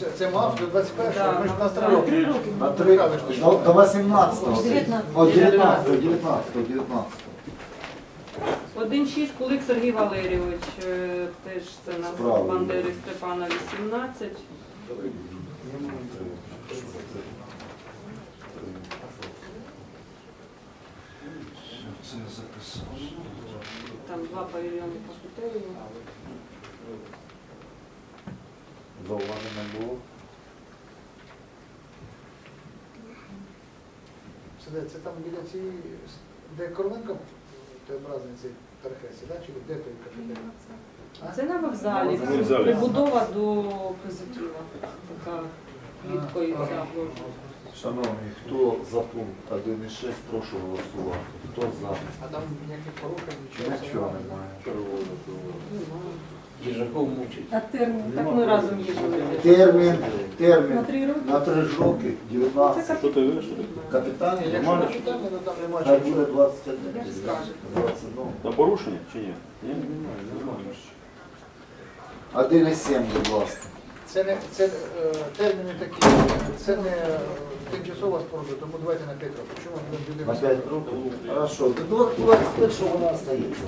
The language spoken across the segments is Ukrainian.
це, це мав до 21-го, ми ж на три роки. роки. На три, до, до 18-го. 19. О, 19-го, 19-го, 19-го. 1,6 Кулик Сергій Валерійович, е, теж це на Справа. Бандери Степана 18. Це я записав. Там два павільйони по покупили. Зауважень не було. Це, де? це там біля цієї, де Короленко, той образний цей Тархесі, да? чи де той? А? Це на вокзалі. На вокзалі. Прибудова до позитива. Така ця обложена. Шановні, хто за пункт 1.6, прошу голосувати. Хто за? А там ніяких порухів, нічого. Нічого немає. Немає. Їжаков мучить. А термін? Так ми разом їздили. Термін, На термін три роки? на 3 роки, 19. Що ти виш? Капітан, Ні, Якщо на питання, то там нема хай чого. буде 21. Як скажете. 21. На порушення чи ні? Ні? 1,7, будь ласка. Це не це е, терміни такі, це не е, тимчасова споруда, тому давайте на 5 років. Чому ми будемо? 5 років? Хорошо. До 21 вона остається.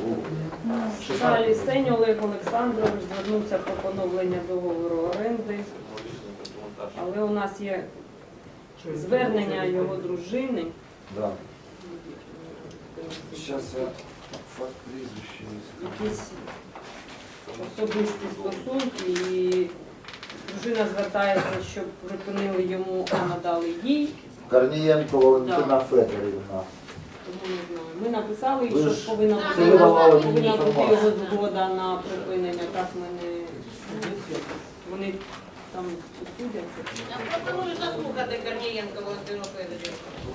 Далі Сень Олег Олександрович звернувся про поновлення договору оренди. Але у нас є звернення його дружини. Да. Зараз я факт прізвище. якісь особисті стосунки, і дружина звертається, щоб припинили йому, а надали їй. Корнієнко Валентина Да. Федорівна. Тому не знаю. Ми написали, Ви що ж повинна це бути, мені повинна бути інформацію. його згода на припинення. Так ми не вони там судяться. Я пропоную заслухати Корнієнка.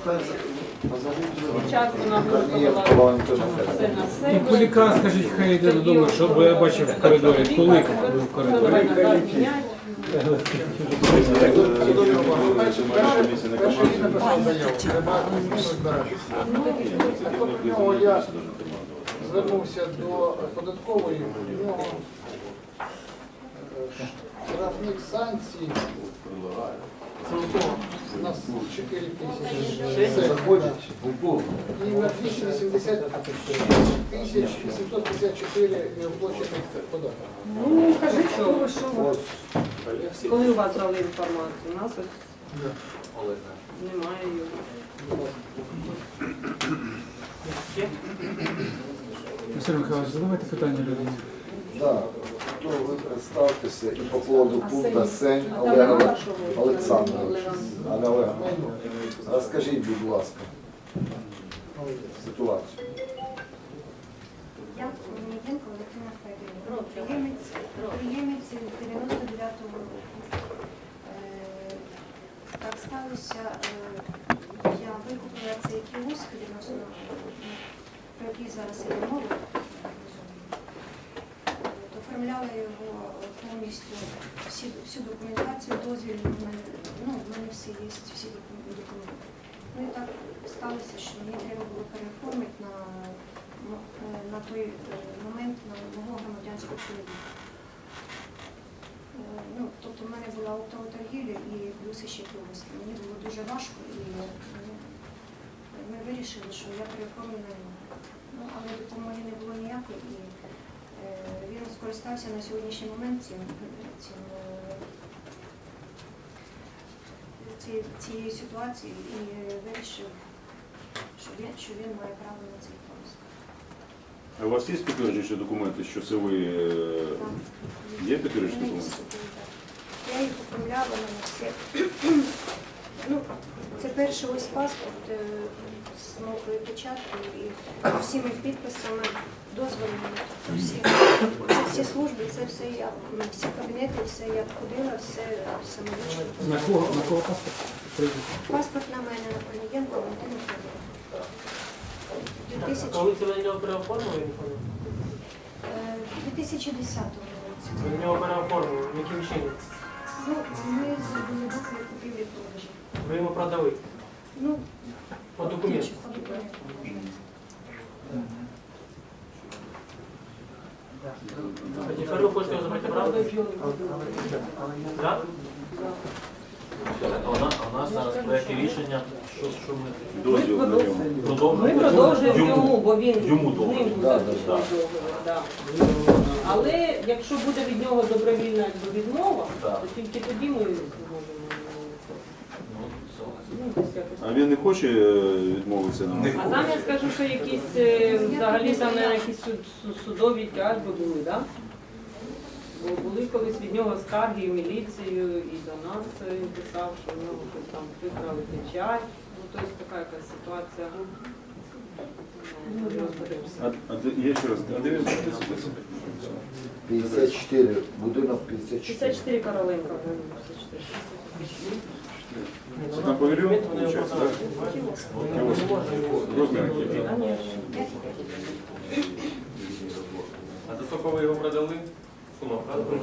Хай за- назовіть Час вона Корнієнко Валентина все Федорівна. на себе. Куліка, скажіть, хай йде додому, щоб я бачив в коридорі. Кулик був в коридорі. Нього я звернувся до податкової, в нього е, штрафних санкцій. У нас 4 тисячі. І на 280 тисяч 754 неоплачених податків. Ну, кажіть, що ви що. Коли у вас дали інформацію? У нас ось немає його. Василь Михайлович, задавайте питання людям. Да. Хто ви представтеся і по поводу пункту Сень? Сень А там Олег нема вашого? Олександрович. Олег. Олег Олег. Розкажіть, будь ласка, ситуацію. Я Корнієнко Валентина Федорівна, приємець, приємець 99-го року. Е, Так сталося, е, я викупила цей кіоск відносно, про який зараз іде мова. Оформляла його повністю всі, всю документацію, дозвіл, в мене, ну, в мене всі є, всі документи. Ну і так сталося, що мені треба було переоформити на на той е, момент на мого громадянського чоловіка. Е, Ну, тобто в мене була оптова торгівля і плюс ще кілоски. Мені було дуже важко і ну, ми вирішили, що я переоформлю на нього. Ну, але допомоги не було ніякої і е, він скористався на сьогоднішній момент цим, цим е, ці- цією ситуацією і е, вирішив, що він, що він має право на цей кіоск. А у вас є підтверджуючі документи, що це ви е, є підтверджуючі документи? Я їх оформляла на все. Ну, це перший ось паспорт е, з мокрою печаткою і всіми підписами, дозволами. Всі, це всі служби, це все я, ну, всі кабінети, все я ходила, все самолічно. На кого, на кого паспорт? Прізвище. Паспорт на мене на Корнієнко, Валентина Федорівна. 2000, Коли це на нього переоформили, е, 2010 році. на нього переоформили, яким чином? Ну, ми зробили договір купівлі продажу. Ви йому продали Ну, по документу. по документу. А тепер ви хочете його забрати правду? Так? А у нас, а у нас зараз проєкт рішення, що, що ми Дозвіл на ньому. Ми продовжуємо. продовжуємо йому, бо він Йому з ним був Да, да, договір. да. Але якщо буде від нього добровільна якби, відмова, Так. то тільки тоді ми зможемо. Ну, согласен. ну, десь якось. А він не хоче е, відмовитися на А там я скажу, що якісь е, взагалі там якісь суд- су- судові тяжби були, так? Бо були колись від нього скарги і в міліцію, і до нас е, він писав, що в нього щось там викрали печать. Ну, тобто така якась ситуація. Ну, розберемося. А, а де- я ще раз, а де він знаходиться? 54, будинок 54. 54 Короленка. 54. Це там павільйон, виходить, так? Розмір який? А за сколько ви його продали? Сума, правда?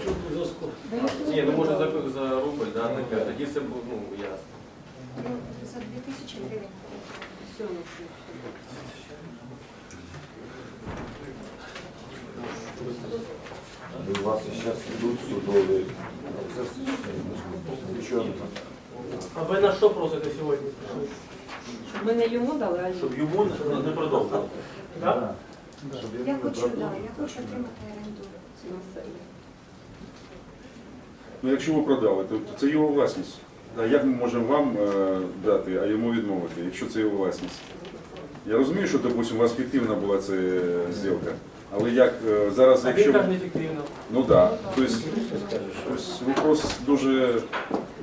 Ні, ну може за, за рубль, да, таке. Тоді все було, ну, ясно. Ну, за 2000 гривень. Все, ну. У вас зараз йдуть судові процеси. Нічого. А ви на що просите сьогодні? Щоб ми не йому дали, а Щоб йому не, не продовжувати. Так? Щоб Я не хочу, да, продовжували. я хочу отримати оренду. Ну, якщо ви продали, то це його власність. А як ми можемо вам е, дати, а йому відмовити, якщо це його власність? Я розумію, що, допустимо, у вас фіктивна була ця зділка. Але як е, зараз, А він якщо... каже неефективно. Ну так. Тобто, тобто вопрос дуже...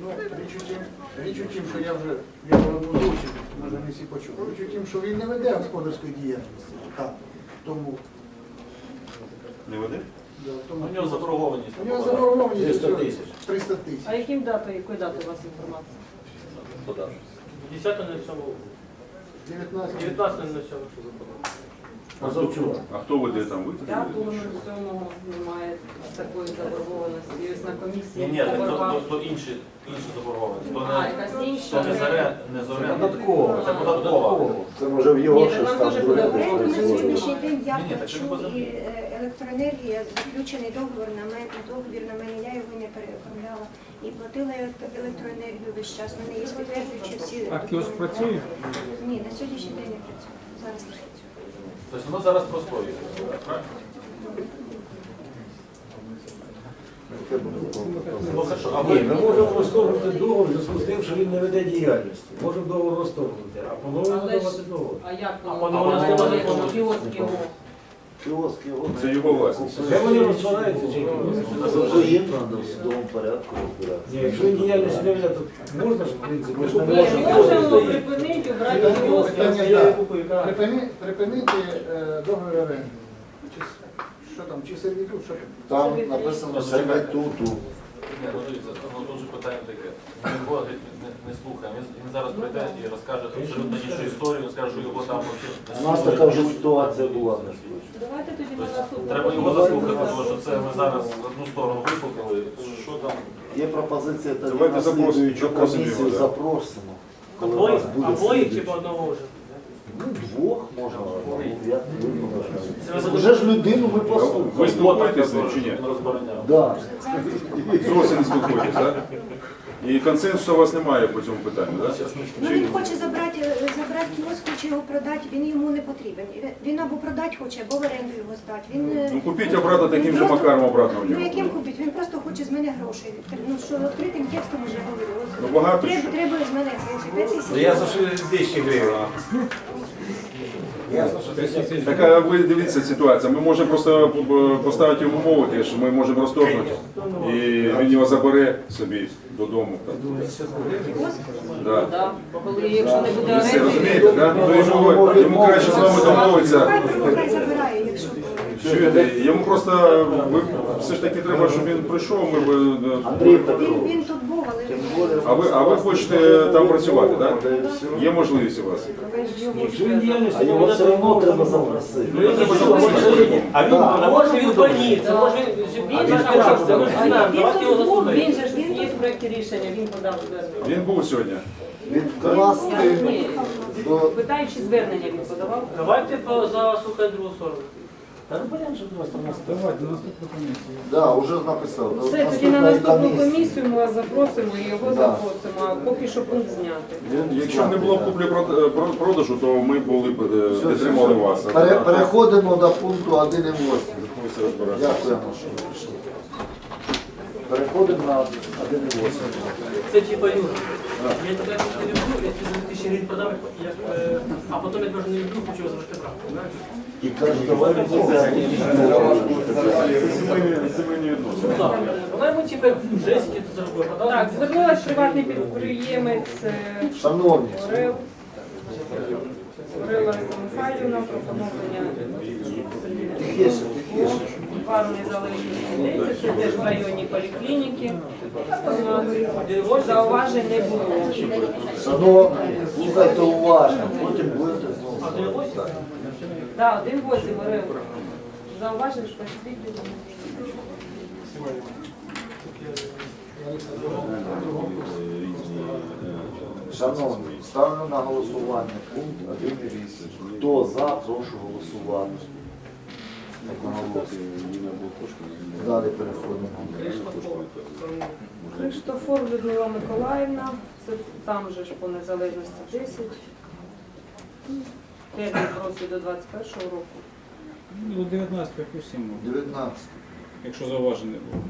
Ну, річ у тім, річ у тім, що я вже я вже озвучив, може не всі почули. Річ у тім, що він не веде господарської діяльності. Так. Тому, Не веде? Да, тому У нього заборгованість. у нього заборгованість 300 тисяч. 300 тисяч. А яким датою, якої дати у вас інформація? 10 на 7. 19 19 на 7. Позавчора. А хто веде там? Ви? Я думаю, в цьому немає такої заборгованості. І ось на Ні, комісії ні, так то, то, то інші, інші заборгованість. То А, не, якась то інша. не зоря, не зоря. Податкова. Це податкова. Це може в його Ні, щось нам там дуже друге подобається. Оренду на сьогоднішній день я Ні, ні, так плачу поза- і е, електроенергія, заключений договір на мене, договір на мене, я його не переоформляла. І платила я електроенергію весь час. У мене є підтверджуючі всі. А кіоск працює? Ні, на сьогоднішній день не працює. Зараз не працює. Тобто воно зараз простоює. Правильно? Ну, хорошо. А Ні, ми ви, можемо розторгнути договір в зв'язку з тим, що він не веде діяльності. Можемо договор розторгнути, а по-новому Але договор. А як А воно? не кіоск його. Кіоск його. Це його власність. Де вони розбираються чи ні? Тобто їм треба в судовому порядку розбиратися. Якщо він діяльність не то можна ж, в принципі, ж не Ні, можемо. можемо припинити, брати Питання- кіоск. питання, Я так. купую, так. Припини- Припинити е, договір оренди. Чи, с- що там, чи сервітут, що там? Там написано сервітуту. Ну дивіться, ну тут же питання таке. Він ходить, не, не слухає. Він, він зараз прийде і розкаже абсолютно іншу історію, він скаже, що його там У нас така вже ситуація була на. Давайте тоді на Тобто наступну. Треба його заслухати, тому що це ми зараз одну сторону вислухали. Що там? Є пропозиція тоді Давайте на запросимо, слідуючу комісію да. запросимо. Обоїх чи по одного вже? Ну, двох можна. ну, ви ви Вже ж людину ми Ви послухали. спілкуєтеся чи ні? Да. Зовсім не спілкуєтесь, так? І консенсусу у вас немає по цьому питанню, так? Ну він хоче забрати, забрати кіоск, хоче його продати, він йому не потрібен. Він або продати хоче, або в оренду його здати. Він, е, Ну купіть обратно таким же макаром обратно в Ну нього. яким купить? Він просто хоче з мене грошей. Ну що відкритим текстом вже говорю. Ну, багато Треба, що. треба з мене грошей. П'ять тисяч. Ну, Я за 200 гривень. Так а ви дивіться ситуація. Ми можемо просто е, поставити йому умови, що ми можемо розторгнути. І він його забере собі додому. там. Да. Да. Коли якщо не буде Ви все розумієте, да? Ну, йому, йому краще з вами домовитися. Чуєте? Йому просто ви все ж таки треба, щоб він прийшов. Ми б, е, Андрій він, він тут був, але Тим більше, А ви, а ви хочете там працювати, так? Є можливість у вас? Якщо він А його все одно треба запросити. Ну, Треба запросити. А він, а може він в больниці, може він, Він же ж розбирався, ми ж знаємо, він давайте його тут був, заслухаємо. же ж він є в проєкті рішення, він подав звернення. Він був сьогодні. Відкласти Ні, до питаючи звернення він подавав. Давайте по- заслухаємо другу сторону. Та ну просто сторона. Давайте, наступну комісію. Да, вже написав. Все, тоді на наступну комісію ми вас запросимо і його Да. запросимо, а поки що пункт зняти. Якщо б не було куплі-продажу, то ми були б е, підтримали вас. Пере- Переходимо до пункту 1.8. Ви все розбираєте. Дякуємо, що ви прийшли. Переходимо на 1.8. Це типа Юра. Я тебе не люблю, я тобі за 2000 гривень продав, як, е, а потім я тебе не люблю, хочу його завжди брати. знаєш? І каже, давай Це сімейні- відносини. Так, вона йому типа 10 тут заробив, продав. Так, звернулась приватний підприємець е, Шановні, Орел. Орел Лариса Михайлівна про поновлення тихіше, тихіше. Пару незалежності 10, це теж в районі поліклініки. Зауважень не було. Шановні, слухайте уважно, потім будете знову. Так, один восім Орел. Зауважень що освітлювання. Шановні, ставлю на голосування пункт 1.8. Хто за, прошу голосувати. Одноголосно. Далі переходимо. Криштофор Людмила Миколаївна, це там же ж по незалежності 10. Термін просить до 21 року. Ну, 19 плюс 7, 19. якщо зауважень не було.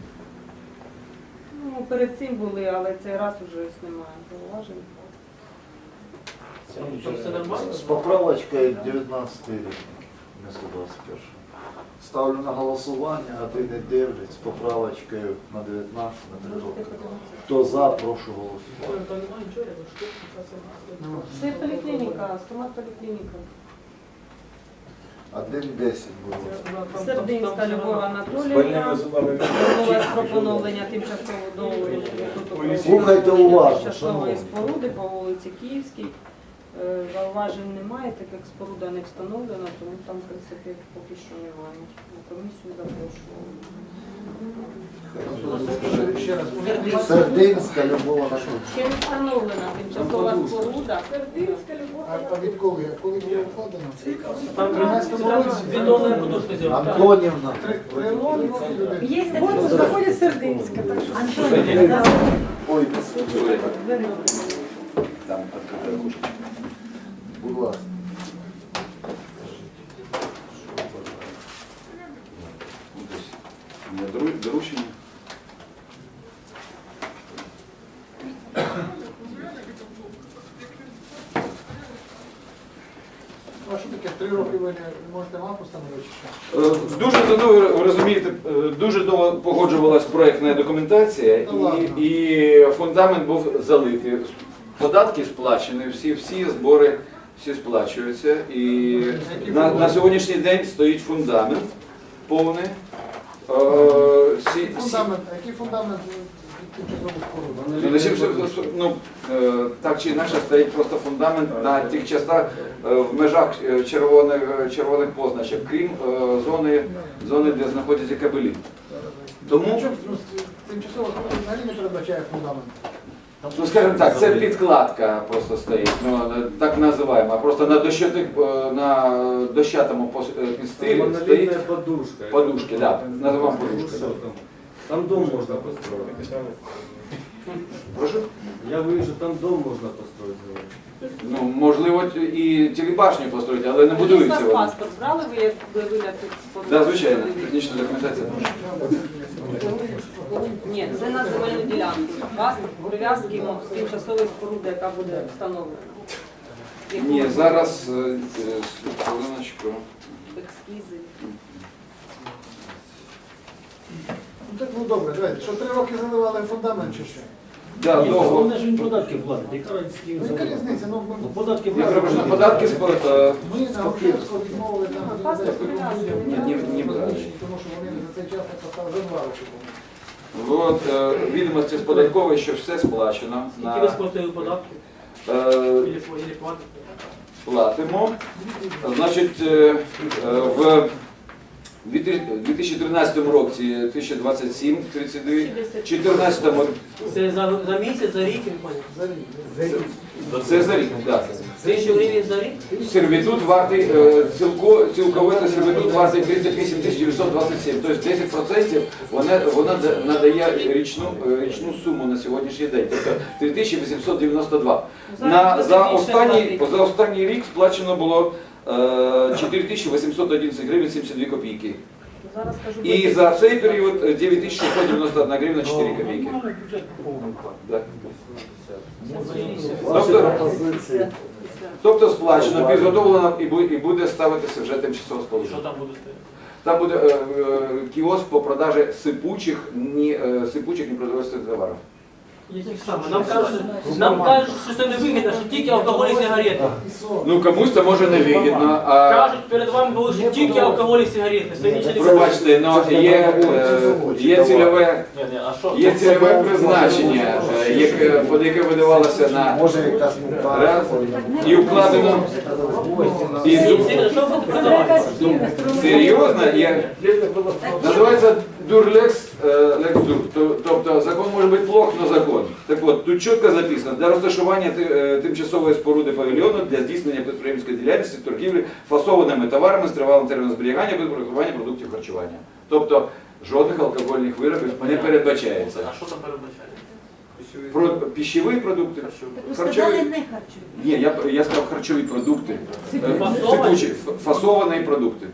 Ну, перед цим були, але цей раз уже немає зауважень. Тобто все нормально? З поправочкою 19 рік, вместо 21. Ставлю на голосування, а ти не дивлять з поправочкою на 19 на 3 роки. Хто за, прошу голосувати. Це поліклініка, стомат поліклініка. 1.10 було. Сердинська Любов Анатоліївна. Звернулась про поновлення тимчасового договору Слухайте уважно, тимчасової шановні. споруди по вулиці Київській. Е, Зауважень немає, так як споруда не встановлена, тому там, в принципі, поки що немає. На комісію пункт Сердинська Любов Анатолійовна. Ще не встановлена тимчасова споруда. Сердинська Любов А від коли? Коли було вкладено? Там Тринадцятому році. бетонна подушка зробила. Антонівна. Три роки так що Ой, будь ласка. Доручення. А що таке? Три роки ви не можете мапу встановити? Е, Дуже давно, ви розумієте, е, дуже довго погоджувалась проєктна документація Ну, ладно. і, і фундамент був залитий. Податки сплачені, всі, всі збори всі сплачуються. І на, на сьогоднішній день стоїть фундамент повний. Е, Фундамент, а який фундамент тимчасових? Ну, чим ну, е, так чи інакше стоїть просто фундамент на тих частах е, в межах е, червоних, е, червоних позначок, крім е, зони, зони, де знаходяться кабелі. Тому, Чому ну, тимчасова споруда взагалі не передбачає фундамент? Ну скажімо так, це підкладка просто стоїть, ну, е, так називаємо. Просто на дощатих, е, на дощатому е, підстилі стоїть подушка. подушки, да, називаємо подушки. да. Там дом можна построить. Прошу? Я вижу, там дом можна построить. Ну, можливо, і телебашню построїти, але не будується У вона. вас паспорт брали ви, як ви споруди? Так, звичайно, технічна документація. Ні, це на земельну ділянку. Паспорт прив'язки ну, тимчасової споруди, яка буде встановлена. Яку Ні, зараз е, е, хвилиночку. екскізи. Ну так ну добре, давайте. Що три роки заливали фундамент чи що? Да, довго. Вони ж він податки платить. Яка різниця? Ну яка різниця? Ну, Ну, ми- податки Я платить. податки ми на Грушевського відмовили там Паспорт людей, прив'язки. людям, Ні, ні, ні, розміщені, тому що вони за цей час не поставили два роки. От е, відомості з податкової, що все сплачено. Скільки ви На, сплатили податки? е, Ілі ілі платите? платимо. Значить, е, е, в 2013 році 1027 39, 2014 Це за, за місяць, за рік, я не пам'ятаю. За рік. Це за рік, так. Тисячу гривень за рік? Сервітут вартий, е, цілко, цілковито сервітут вартий 38 927, тобто 10% вона, вона да- надає річну, е, річну суму на сьогоднішній день, тобто 3892. На, за, останній, за останній рік сплачено було 4811 гривень 72 копійки. І за цей період е, 9691 гривна 4 копійки. Да. Тобто- Тобто сплачено, підготовлено і буде ставитися вже тимчасово Що там буде? Там буде е, е, кіоск по продажі сипучих, ні, е, сипучих непродовольственних товарів. Саме? Нам кажуть, нам кажуть, що це не вигідно, що тільки алкоголь і сигарети. Ну комусь це може не вигідно, а Кажуть, перед вами було що тільки алкоголь і сигарети. Все більше не пробачте, но є, е, є цільове, Ні, ні, а що? є цільове призначення, е, яке, під яке видавалося на Може якась мука. раз і вкладено. І, що серйозно, є, називається дурлекс лекс дур. Тобто закон може бути плох, но закон. Так от, тут чітко записано, для розташування е, тимчасової споруди павільйону для здійснення підприємської діяльності, торгівлі фасованими товарами з тривалим терміном зберігання приготування продуктів харчування. Тобто жодних алкогольних виробів не передбачається. А що там передбачає? Про пищеві продукти, Ви сказали не харчові. Ні, я, я сказав харчові продукти. Фасовані продукти.